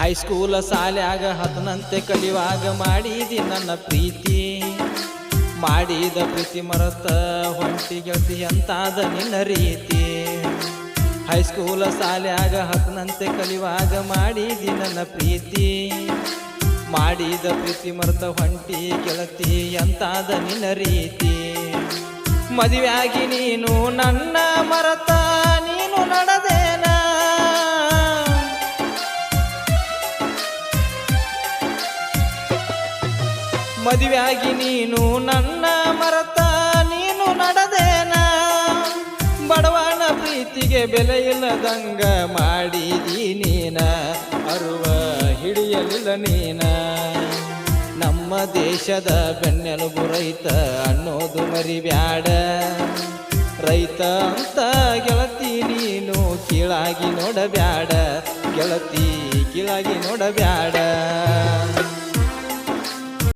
ಹೈಸ್ಕೂಲ ಸಾಲ್ಯಾಗ ಹತ್ತನಂತೆ ಕಲಿಯುವಾಗ ಮಾಡಿದಿ ನನ್ನ ಪ್ರೀತಿ. ಮಾಡಿದ ಪ್ರೀತಿ ಮರತ ಹೊಂಟಿ ಗೆಳತಿ ಅಂತಾದ ನಿನ್ನ ರೀತಿ. ಹೈಸ್ಕೂಲ ಸಾಲ್ಯಾಗ ಹತ್ತನಂತೆ ಕಲಿಯುವಾಗ ಮಾಡಿದಿ ನನ್ನ ಪ್ರೀತಿ. ಮಾಡಿದ ಪ್ರೀತಿ ಮರತ ಹೊಂಟಿ ಗೆಳತಿ ಅಂತಾದ ನಿನ್ನ ರೀತಿ. ಮದುವೆಯಾಗಿ ನೀನು ನನ್ನ ಮರತ ಮದುವೆಯಾಗಿ ನೀನು ನನ್ನ ಮರತ, ನೀನು ನಡೆದೇನ? ಬಡವನ ಪ್ರೀತಿಗೆ ಬೆಲೆ ಇಲ್ಲದಂಗ ಮಾಡಿದಿ ನೀನ, ಅರುವ ಹಿಡಿಯಲಿಲ್ಲ ನೀನ. ನಮ್ಮ ದೇಶದ ಬೆನ್ನೆಲುಬು ರೈತ ಅನ್ನೋದು ಮರಿಬ್ಯಾಡ. ರೈತ ಅಂತ ಗೆಳತಿ ನೀನು ಕೀಳಾಗಿ ನೋಡಬ್ಯಾಡ, ಗೆಳತಿ ಕೀಳಾಗಿ ನೋಡಬ್ಯಾಡ.